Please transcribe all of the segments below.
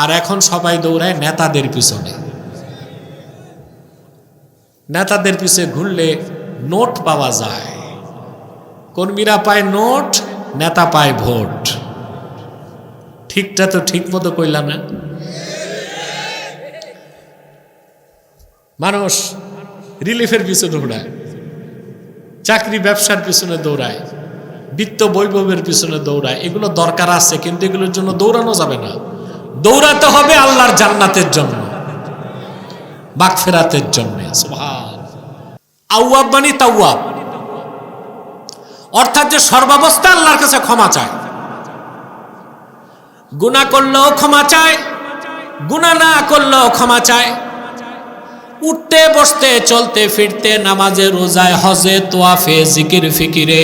আর এখন সবাই দৌড়ায় নেতাদের পিছনে। নেতাদের পিছে ঘুরলে নোট পাওয়া যায়। কর্মীরা পায় নোট, নেতা পায় ভোট। ঠিকটা তো ঠিক মতো কইলা না? মানুষ রিলিফের পিছনে দৌড়ায়, চাকরি ব্যবসার পিছনে দৌড়ায়, বিত্ত বৈভবের পিছনে দৌড়ায়। এগুলো দরকার আছে, কিন্তু এগুলোর জন্য দৌড়ানো যাবে না। দৌড়াতে হবে আল্লাহর জান্নাতের জন্য বাকফেরাতের জন্য আউয়াব মানে তাওয়াব। অর্থাৎ যে সর্বাবস্থা আল্লাহর কাছে ক্ষমা চায়। গুণা করলেও ক্ষমা চায় গুণা না করলেও ক্ষমা চায়। উঠতে, বসতে, চলতে, ফিরতে, নামাজে, রোজায়, হজে, তোয়াফে, জিকির, ফিকিরে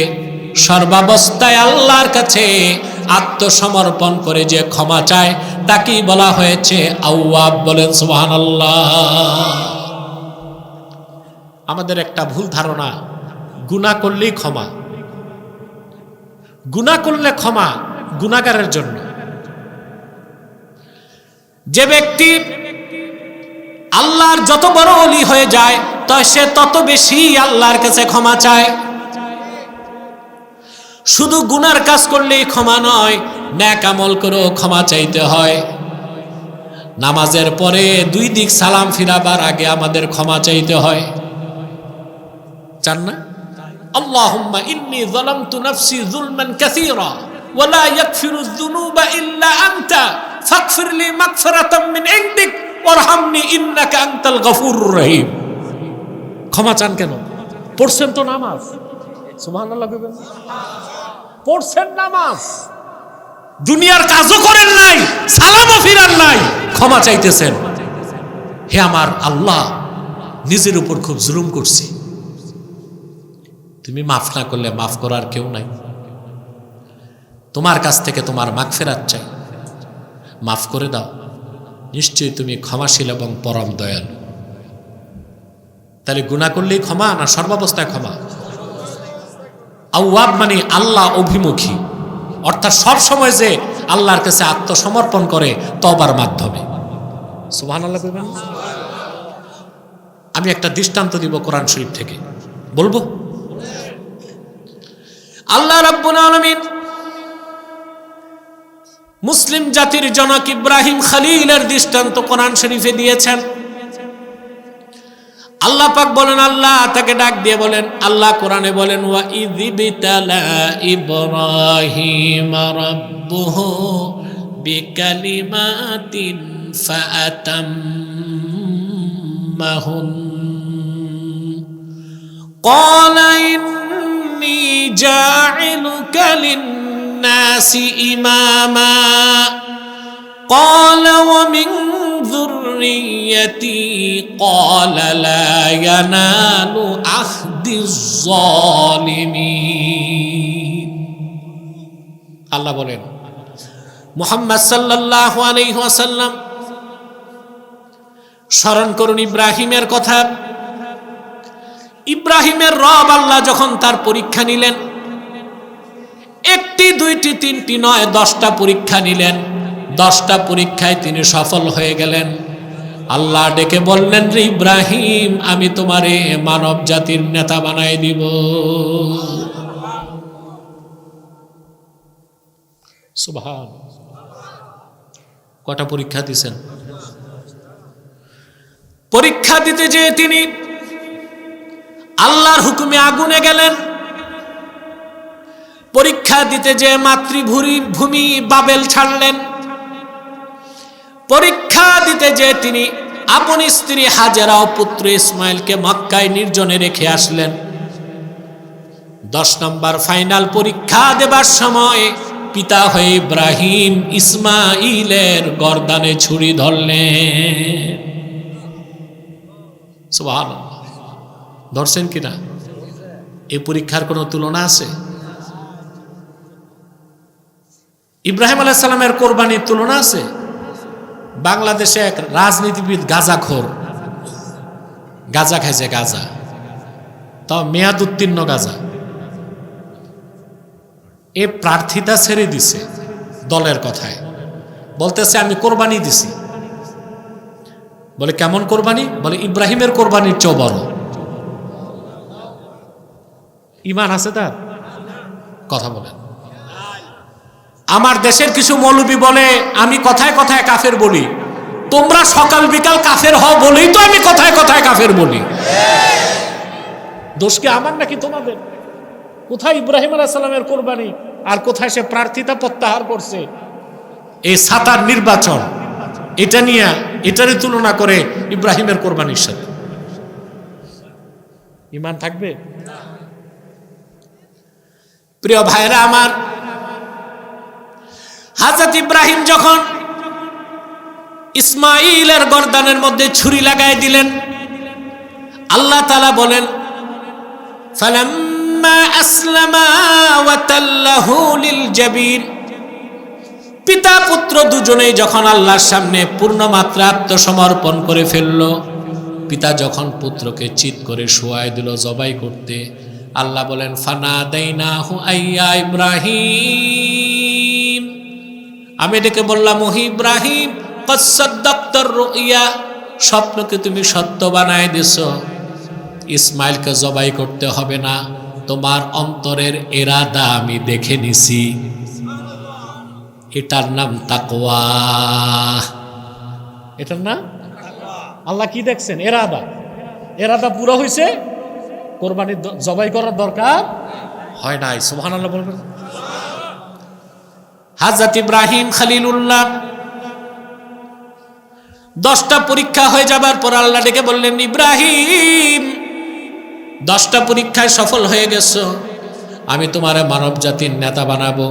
সর্বাবস্থায় আল্লাহর কাছে আত্মসমর্পণ করে যে ক্ষমা চায় তাকেই বলা হয়েছে আউয়াব বলেন সুবাহান আমাদের একটা ভুল ধারণা গুণা করলেই ক্ষমা। গুণা করলে ক্ষমা গুণাগারের জন্য। যে ব্যক্তি আল্লাহর যত বড় অলি হয়ে যায়, তো সে তত বেশি আল্লাহর কাছে ক্ষমা চায়। শুধু গুনার কাজ করলেই ক্ষমা নয়, ন্যাক আমল করেও ক্ষমা চাইতে হয়। নামাজের পরে দুই দিক সালাম ফিরাবার আগে আমাদের ক্ষমা চাইতে হয়। চান না? আল্লাহুম্মা ইন্নী যালামতু নাফসি যুলমান কাসীরা ওয়ালা ইয়াগফিরু যুনুবা ইল্লা আনতা ফাগফির লি মাগফিরাতাম মিন ইনদিক ওয়ারহামনি ইন্নাকা আনতাল গফুরুর রহিম। ক্ষমা চান কেন? পড়ছেন তো নামাজ। সুবহানাল্লাহ কইবেন। পড়ছেন নামাজ। দুনিয়ার কাজও করেন নাই, সালামও ফিরান নাই, ক্ষমা চাইতেছেন। হে আমার আল্লাহ, নিজের উপর খুব জুলুম করছি। তুমি মাফ না করলে মাফ করার কেউ নাই। তোমার কাছ থেকে তোমার মাগ ফেরাত চাই। মাফ করে দাও। নিশ্চয়ই তুমি ক্ষমাশীল এবং পরম দয়ালু। তাহলে গুণা করলেই ক্ষমা না সর্বাবস্থায় ক্ষমা? আউয়াব মানে আল্লাহ অভিমুখী। অর্থাৎ সব সময় যে আল্লাহর কাছে আত্মসমর্পণ করে তবার মাধ্যমে। আমি একটা দৃষ্টান্ত দিব কোরআন শরীফ থেকে। বলব? আল্লাহ রাব্বুল আলামিন মুসলিম জাতির জনক ইব্রাহিম খালিলের দৃষ্টান্ত কোরআন শরীফে দিয়েছেন। আল্লাহ পাক বলেন আল্লাহ তাকে ডাক দিয়ে বলেন আল্লাহ কোরআনে বলেন ওয়া ইযিবতালা ইব্রাহিম রাব্বুহু বিকালিমাতিন ফাআতাম্মাহুন قال إني جاعلك للناس إماما قال ومن ذريتي قال لا ينال عهد الظالمين আল্লাহ বলেন মোহাম্মদ সাল্লাহ আলহাসাল্লাম স্মরণ করুন ইব্রাহিমের কথা ইব্রাহিমের রব আল্লাহ যখন তার পরীক্ষা নিলেন একটি দুইটি তিনটি নয় দশটা পরীক্ষা নিলেন দশটা পরীক্ষায় তিনি সফল হয়ে গেলেন। আল্লাহ ডেকে বললেন, রে ইব্রাহিম, আমি তোমারে মানব জাতির নেতা বানাই দিব। কটা পরীক্ষা দিছেন? পরীক্ষা দিতে যেয়ে তিনি আল্লাহর হুকুমে আগুনে গেলেন। পরীক্ষা দিতে যে মাতৃভূমি, ভূমি, বাবেল ছাড়লেন। পরীক্ষা দিতে যে তিনি আপন স্ত্রী হাজারা ও পুত্র ইসমাইলকে মক্কায় নির্জনে রেখে আসলেন। দশ নম্বর ফাইনাল পরীক্ষা দেবার সময় পিতা হয়ে ইব্রাহিম ইসমাইলের গরদানে ছুরি ধরলেন। ধরছেন কিনা? এই পরীক্ষার কোনো তুলনা আছে? ইব্রাহিম আলাইসাল্লামের কোরবানির তুলনা আছে? বাংলাদেশে এক রাজনীতিবিদ গাজাখোর। গাজা খাইছে গাজা। তাও মেয়াদ উত্তীর্ণ গাজা। এ প্রার্থিতা ছেড়ে দিছে দলের কথায়। বলতেছে, আমি কোরবানি দিছি। বলে, কেমন কোরবানি? বলে, ইব্রাহিমের কোরবানির চেয়েও বড়। ইমান আছে তার? কথা বলেন। আমার দেশের কিছু মৌলবী বলে, আমি কথায় কথায় কাফের বলি। তোমরা সকাল বিকাল কাফের হও বলেই তো আমি কথায় কথায় কাফের বলি। দোষ কি আমার নাকি তোমাদের? কোথায় ইব্রাহিম আলাইসাল্লামের কোরবানি? আর কোথায় সে প্রার্থিতা প্রত্যাহার করছে? এই সাতার নির্বাচন, এটা নিয়ে, এটারই তুলনা করে ইব্রাহিমের কোরবানির সাথে। ইমান থাকবে? প্রিয় ভাইরা আমার হাজরত ইব্রাহিম যখন ইসমাইলের গর্দানের মধ্যে ছুরি লাগাই দিলেন, আল্লাহ তালা বলেন পিতা পুত্র দুজনেই যখন আল্লাহর সামনে পূর্ণ মাত্রা আত্মসমর্পণ করে ফেলল, পিতা যখন পুত্রকে চিৎ করে শোয়াই দিল জবাই করতে, আল্লাহ বলেন ফানা দেইনা হু আইয়া ইব্রাহিম। আমি ডেকে বললাম, ওহি ইব্রাহিম রুইয়া, স্বপ্নকে তুমি সত্য বানায় দিছ। ইসমাইলকে জবাই করতে হবে না, তোমার অন্তরের এরাদা আমি দেখে নিছি। এটার নাম তাকওয়া। এটার নাম? আল্লাহ কি দেখছেন? এরাদা। এরাদা পুরো হয়েছে কোরবানি জবাই করার দরকার হয় নাই। সুবহান আল্লাহ বলবেন। হাজরত ইব্রাহিম খালিলুল্লাহ। দশটা পরীক্ষা হয়ে যাবার পর আল্লাহ ডেকে বললেন, ইব্রাহিম, দশটা পরীক্ষায় সফল হয়ে গেছো। আমি তোমার মানব জাতির নেতা বানাবো।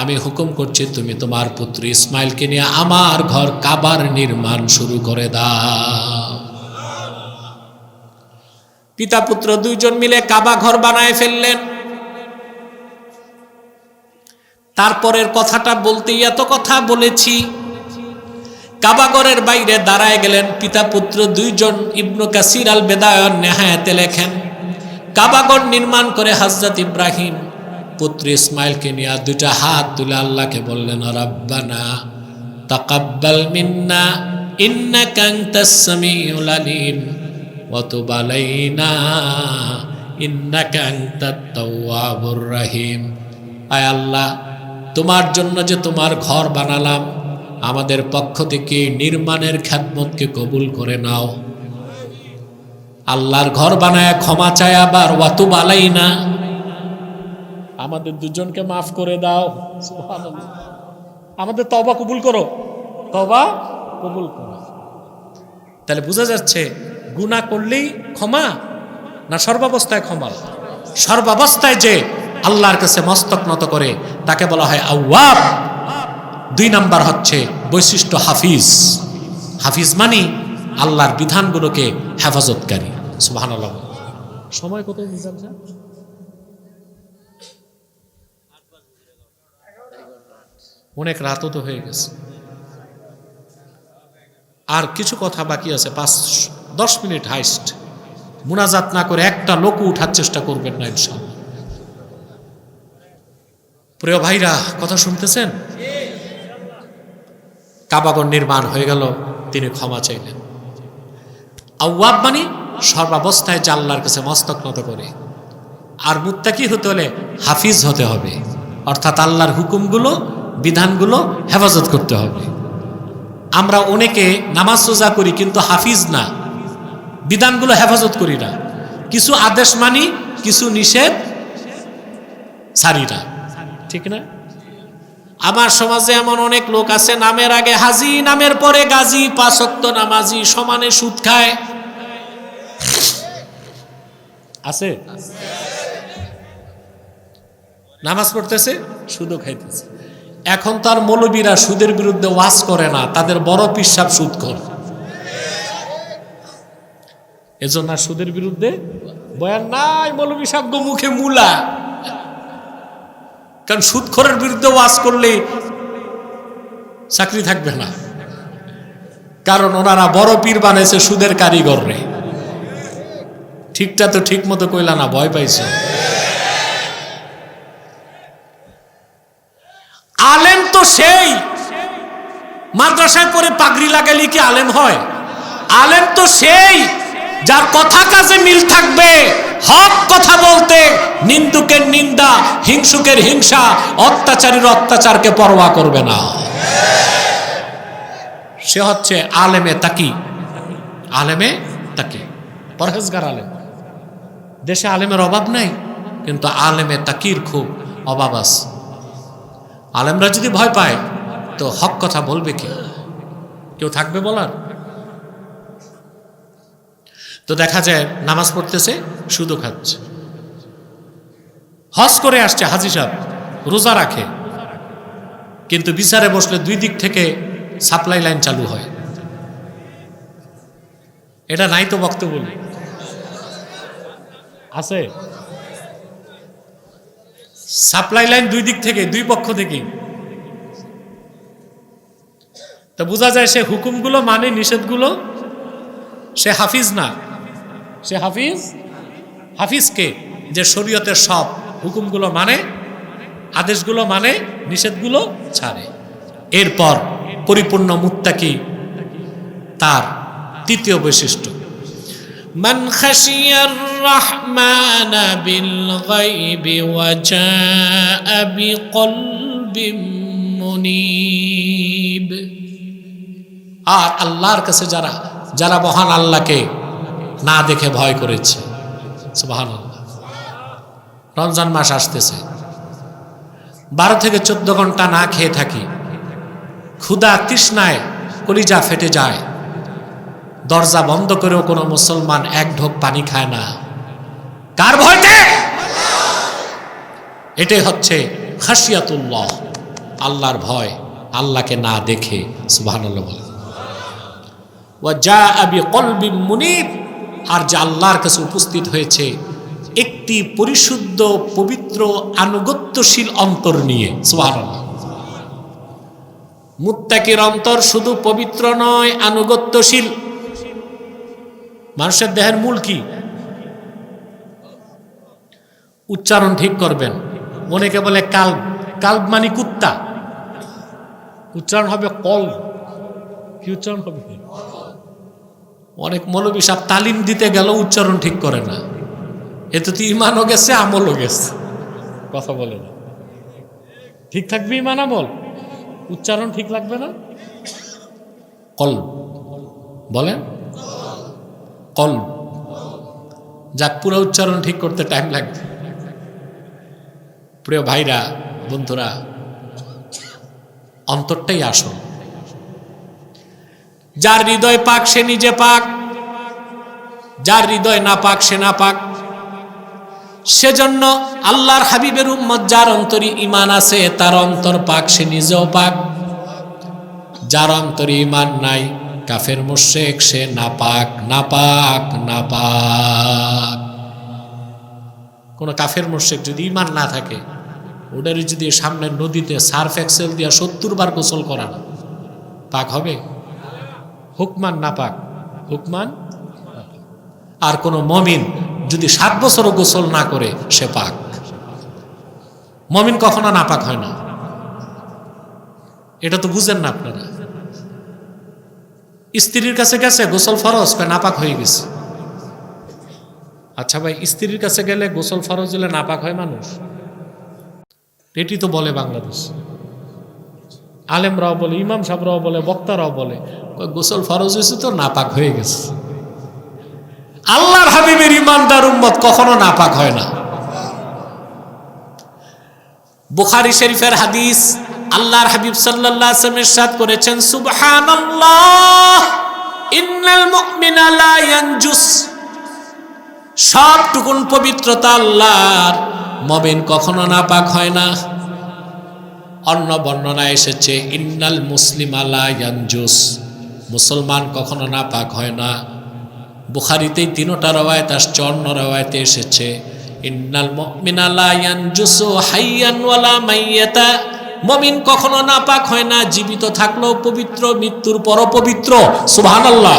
আমি হুকুম করছি তুমি তোমার পুত্র ইসমাইলকে নিয়ে আমার ঘর কাবার নির্মাণ শুরু করে দাও। পিতা পুত্র দুইজন মিলে কাবা ঘর বানায় ফেললেন। তারপরের কথাটা বলতেই এত কথা বলেছি। কাবাগরের বাইরে দাঁড়ায় গেলেন পিতা পুত্র দুইজন ইবনু কাসির আল বেদায়ন নেহায়াতে লেখেন, কাবাগর নির্মাণ করে হজরত ইব্রাহিম, পুত্র ইসমাইলকে নিয়ে দুটা হাত তুলে আল্লাহকে বললেন, রব্বানা তাকাব্বাল মিন্না, ইন্নাকা আনতাস সামিউল আলিম তুব আলাইনা, ইন্নাকা আনতাত তাওয়াবুর রহিম। আয় আল্লাহ তোমার জন্য যে তোমার ঘর বানালাম, আমাদের পক্ষ থেকে নির্মাণের খ্যাতমতকে কবুল করে নাও। আল্লাহর ঘর বানায় ক্ষমা চায় আবার, ওয়াতুব আলাই না আমাদের দুজনকে মাফ করে দাও। আমাদের তবা কবুল করো। তবা কবুল করো। তাহলে বোঝা যাচ্ছে, গুনাহ করলেই ক্ষমা না সর্বাবস্থায় ক্ষমা? সর্বাবস্থায় যে আল্লাহর কাছে মস্তক নত করে তাকে বলা হয় আউয়াব দুই নাম্বার হচ্ছে বৈশিষ্ট্য হাফিজ। হাফিজ মানি আল্লাহর বিধানগুলোকে হেফাজতকারী। সুবাহান সময় কত অনেক রাতও তো হয়ে গেছে। আর কিছু কথা বাকি আছে, পাঁচ, দশ মিনিট হাইস্ট। মুনাজাত না করে একটা লোকও উঠার চেষ্টা করবেন না ইনশাল্লাহ প্রিয় ভাইরা, কথা শুনতেছেন? কাবাগর নির্মাণ হয়ে গেল, তিনি ক্ষমা চাইলেন। আউয়াব মানে সর্বাবস্থায় জাল্লার কাছে মস্তক নত করে। আর মুত্তাকি হতে হলে হাফিজ হতে হবে। অর্থাৎ আল্লাহর হুকুমগুলো, বিধানগুলো হেফাজত করতে হবে। আমরা অনেকে নামাজ সোজা করি কিন্তু হাফিজ না। বিধানগুলো হেফাজত করি না। কিছু আদেশ মানি, কিছু নিষেধ সারি না। ঠিক না? আমার সমাজে এমন অনেক লোক আছে নামের আগে হাজি নামের পরে গাজী পাঁচক্ত নামাজি সমানে সুদ খায়। আছে? নামাজ পড়তেছে সুদও খাইতেছে। এখন তার মৌলবীরা সুদের বিরুদ্ধে ওয়াজ করে না তাদের বড় পিসাব সুদ করে। এজন্য সুদের বিরুদ্ধে বয়ান নাই মৌলবী সাহেব গো মুখে মুলা। কারণ সুদখোরের বিরুদ্ধে ওয়াজ করলে চাকরি থাকবে না। কারণ ওনারা বড় পীর বানাইছে সুদের কারিগর রে। ঠিকটা তো ঠিক মতো কইলা না, ভয় পাইছে। আলেম তো সেই, মাদ্রাসায় পরে পাগড়ি লাগালে কি আলেম হয়? আলেম তো সেই, যার কথা কাজে মিল থাকবে হক কথা বলতে নিন্দুকের নিন্দা, হিংসুকের হিংসা, অত্যাচারীর অত্যাচারকে পরোয়া করবে না। সে হচ্ছে আলেমে তাকি। আলেমে তাকি। পরহেজগার আলেম। দেশে আলেমের অভাব নাই, কিন্তু আলেমে তাকির খুব অভাব আছে। আলেমরা যদি ভয় পায়, তো হক কথা বলবে কি? কেউ থাকবে বলার? তো দেখা যায় নামাজ পড়তেছে শুধু খাচ্ছে। হজ করে আসছে হাজি সাহেব, রোজা রাখে। কিন্তু বিচারে বসলে দুই দিক থেকে সাপ্লাই লাইন চালু হয়। এটা নাই তো বক্তব্য আছে। সাপ্লাই লাইন দুই দিক থেকে, দুই পক্ষ থেকে তো বোঝা যায় সে হুকুমগুলো মানে নিষেধগুলো, সে হাফিজ না। সে হাফিজ হাফিজকে যে শরীয়তের সব হুকুমগুলো মানে আদেশগুলো মানে নিষেধগুলো ছাড়ে এরপর পরিপূর্ণ মুত্তাকি তার তৃতীয় বৈশিষ্ট্য من خشي الرحمن بالغيب وجاء بقلب منيب আর আল্লাহর কাছে যারা যারা মহান আল্লাহকে না দেখে ভয় করেছে। রমজান মাস আসতেছে। বারো থেকে চোদ্দ ঘণ্টা না খেয়ে থাকি। ক্ষুধা তৃষ্ণায় কলিজা ফেটে যায়। দরজা বন্ধ করেও কোনো মুসলমান এক ঢোক পানি খায় না। কার ভয়তে এটাই হচ্ছে খাসিয়াতুল্লাহ। আল্লাহর ভয়, আল্লাহকে না দেখে। সুবহানাল্লাহ বলে। ওয়াজা আবি কলবি মুনিব। আর যে আল্লাহর কাছে উপস্থিত হয়েছে, একটি পরিশুদ্ধ, পবিত্র, আনুগত্যশীল অন্তর নিয়ে, সুবহানাল্লাহ। মুত্তাকির অন্তর শুধু পবিত্র নয়, আনুগত্যশীল। মানুষের দেহের মূল কি? উচ্চারণ ঠিক করবেন। অনেকে বলে কাল কাল্ব মানে কুত্তা। উচ্চারণ হবে কল কি উচ্চারণ হবে? অনেক মৌলবী সাহেব তালিম দিতে গেল উচ্চারণ ঠিক করে না। এতে তো ইমানও গেছে, আমলও গেছে। কথা বলে না। ঠিক থাকবে ইমান আমল? উচ্চারণ ঠিক লাগবে না? কল। বলেন? কল। যাক, পুরো উচ্চারণ ঠিক করতে টাইম লাগবে। প্রিয় ভাইরা, বন্ধুরা, অন্তরটাই আসল। যার হৃদয় পাক সে নিজে পাক, যার হৃদয় না পাক সে না পাক। সেজন্য আল্লাহর হাবিবের উম্মত যার অন্তরে ইমান আছে, তার অন্তর পাক সে নিজেও পাক। যার অন্তরে ইমান নাই, কাফের মুশেক সে নাপাক নাপাক নাপাক কোন কাফের মুশেক যদি ইমান না থাকে ওটারই যদি সামনের নদীতে সার্ফ এক্সেল দিয়া সত্তর বার গোসল করান, পাক হবে? হুকমান নাপাক। হুকমান? আর কোন মমিন যদি সাত বছরও গোসল না করে, সে পাক। মমিন কখনো নাপাক হয় না। এটা তো বুঝেন না আপনারা। স্ত্রীর কাছে গেছে, গোসল ফরজ নাপাক হয়ে গেছে। আচ্ছা ভাই, স্ত্রীর কাছে গেলে গোসল ফরজ হলে নাপাক হয় মানুষ? এটি তো বলে বাংলাদেশ। আলেমরাও বলে, ইমাম সাহরাও বলে বক্তারাও বলে। গোসল ফরজ হয়েছে তো? নাপাক হয়ে গেছে। আল্লাহর হাবিবের ইমানদার উম্মত কখনো নাপাক হয় না। বুখারি শরীফের হাদিস, আল্লাহর হাবিব সাল্লাল্লাহু আলাইহি ওয়াসাল্লাম ইরশাদ করেছেন, সুবহানাল্লাহ, ইন্নাল মুমিনা লা ইয়ানজুস। সবটুকুন পবিত্রতা আল্লাহর। মমিন কখনো নাপাক হয় না। অন্য বর্ণনা এসেছে, ইন্নাল মুসলিম আলা মুসলমান কখনো নাপাক হয় না। বুখারিতেই তিনোটা রওয়ায়ত আসছে, অন্য রওয়ায়তে এসেছে, ইন্নাল মুমিনা লা ইয়ানজুসু হাইয়ান মাইয়াতা। মমিন কখনো নাপাক হয় না, জীবিত থাকলেও পবিত্র, মৃত্যুর পরও পবিত্র। সুবহানাল্লাহ।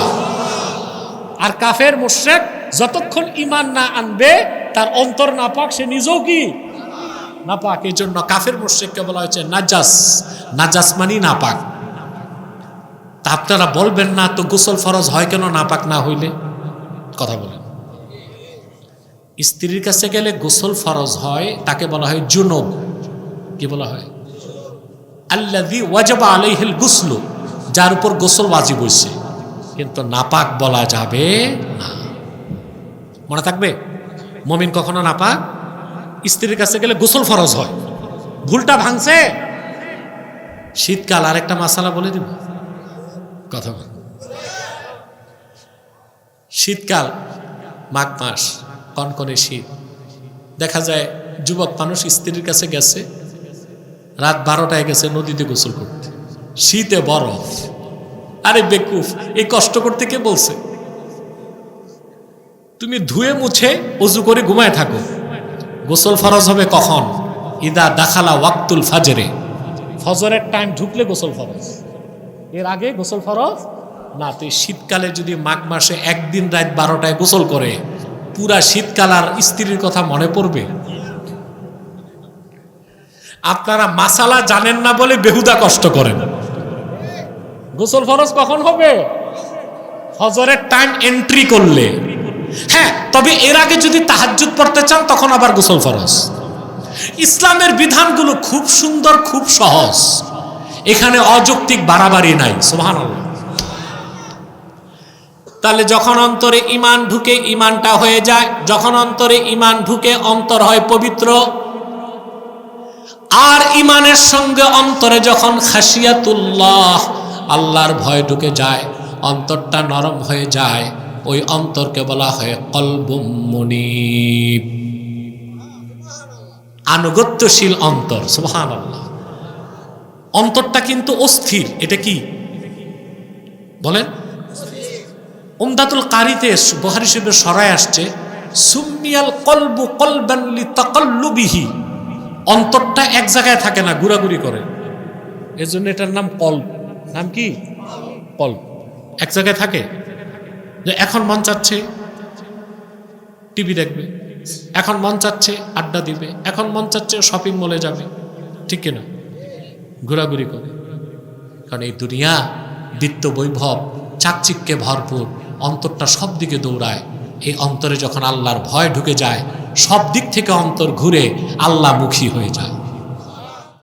আর কাফের মুশরিক যতক্ষণ ইমান না আনবে, তার অন্তর নাপাক, সে নিজেও কি নাপাক, এই জন্য কাফের মুশরিককে বলা হয়েছে নাজাস। নাজাস মানি নাপাক। তা আপনারা বলবেন না, তো গোসল ফরজ হয় কেন নাপাক না হইলে? কথা বলেন। স্ত্রীর কাছে গেলে গোসল ফরজ হয়, তাকে বলা হয় জুনব। কি বলা হয়? আল্লাদি ওয়াজাবা আলাইহিল গুসলু, যার উপর গোসল বাজি হইছে। কিন্তু নাপাক বলা যাবে না। মনে থাকবে? মমিন কখনো নাপাক? স্ত্রীর কাছে গেলে গোসল ফরজ হয়। ভুলটা ভাঙছে? শীতকাল, আরেকটা মাসালা বলে দিব। কথা বল। শীতকাল, মাঘ মাস, কনকনে শীত। দেখা যায় যুবক মানুষ স্ত্রীর কাছে গেছে, রাত বারোটায় গেছে নদীতে গোসল করতে। শীতে বরফ। আরে বেকুফ, এই কষ্ট করতে কে বলছে? তুমি ধুয়ে মুছে, অজু করে ঘুমায় থাকো। গোসল ফরজ হবে কখন? ইদা দাখালা ওয়াক্তুল ফাজরে। ফজরের টাইম ঢুকলে গোসল ফরজ। এর আগে গোসল ফরজ? না, তো এই শীতকালে যদি মাঘ মাসে একদিন রাত বারোটায় গোসল করে, পুরা শীতকাল আর স্ত্রীর কথা মনে পড়বে? আপনারা মাসালা জানেন না বলে বেহুদা কষ্ট করেন। গোসল ফরজ কখন হবে? ফজরের টাইম এন্ট্রি করলে। হ্যাঁ তবে এর আগে যদি তাহাজ্জুদ পড়তে চান, তখন আবার গোসল ফরজ। ইসলামের বিধানগুলো খুব সুন্দর, খুব সহজ। এখানে অযৌক্তিক বাড়াবাড়ি নাই সোহান তাহলে যখন অন্তরে ইমান ঢুকে ইমানটা হয়ে যায়, যখন অন্তরে ইমান ঢুকে অন্তর হয় পবিত্র, আর ইমানের সঙ্গে অন্তরে যখন খাসিয়াতুল্লাহ আল্লাহর ভয় ঢুকে যায়, অন্তরটা নরম হয়ে যায় ওই অন্তরকে বলা হয় কলবুম মনিব। আনুগত্যশীল অন্তর আল্লাহ অন্তরটা কিন্তু অস্থির, এটা কি? বলেন। উমদাতুল কারিতে বহারি শিবের সরাই আসছে সুমিয়াল কলবু কলবানলি তকল্লুবিহি। অন্তরটা এক জায়গায় থাকে না, ঘোরাঘুরি করে। এজন্য এটার নাম কল্প নাম কি? কল্প এক জায়গায় থাকে? যে এখন মন চাচ্ছে টিভি দেখবে, এখন মন চাচ্ছে আড্ডা দিবে, এখন মন চাচ্ছে শপিং মলে যাবে, ঠিক কিনা? ঘোরাঘুরি করে। কারণ এই দুনিয়া দিত্য বৈভব, চাকচিক্যে ভরপুর, অন্তরটা সব দিকে দৌড়ায়। এই অন্তরে যখন আল্লাহর ভয় ঢুকে যায়, সব দিক থেকে অন্তর ঘুরে আল্লাহমুখী হয়ে যায়।